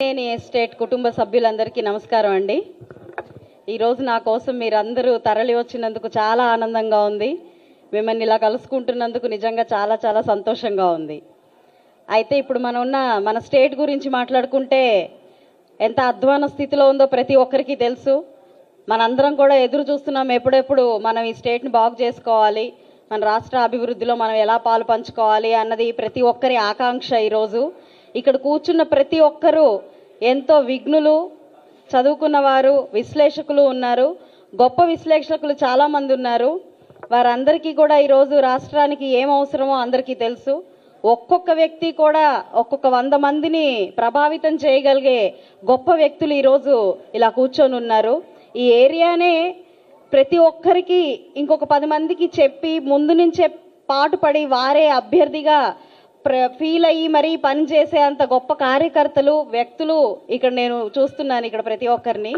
నేను ఎస్టేట్ కుటుంబ సభ్యులందరికీ నమస్కారం అండి. ఈరోజు నా కోసం మీరందరూ తరలి వచ్చినందుకు చాలా ఆనందంగా ఉంది. మిమ్మల్ని ఇలా కలుసుకుంటున్నందుకు నిజంగా చాలా చాలా సంతోషంగా ఉంది. అయితే ఇప్పుడు మనం ఉన్న మన స్టేట్ గురించి మాట్లాడుకుంటే ఎంత అధ్వాన స్థితిలో ఉందో ప్రతి ఒక్కరికి తెలుసు. మనందరం కూడా ఎదురు చూస్తున్నాం ఎప్పుడెప్పుడు మనం ఈ స్టేట్ని బాగు చేసుకోవాలి. మన రాష్ట్ర అభివృద్ధిలో మనం ఎలా పాలు పంచుకోవాలి అన్నది ప్రతి ఒక్కరి ఆకాంక్ష ఈరోజు. ఇక్కడ కూర్చున్న ప్రతి ఒక్కరూ ఎంతో విఘ్నులు చదువుకున్న వారు విశ్లేషకులు ఉన్నారు. గొప్ప విశ్లేషకులు చాలామంది ఉన్నారు. వారందరికీ కూడా ఈరోజు రాష్ట్రానికి ఏం అవసరమో అందరికీ తెలుసు. ఒక్కొక్క వ్యక్తి కూడా ఒక్కొక్క వంద మందిని ప్రభావితం చేయగలిగే గొప్ప వ్యక్తులు ఈరోజు ఇలా కూర్చొని ఉన్నారు. ఈ ఏరియానే ప్రతి ఒక్కరికి ఇంకొక పది మందికి చెప్పి ముందు నుంచే పాటుపడి వారే అభ్యర్థిగా ఫీల్ అయ్యి మరీ పని చేసే అంత గొప్ప కార్యకర్తలు వ్యక్తులు ఇక్కడ నేను చూస్తున్నాను ఇక్కడ ప్రతి ఒక్కరిని.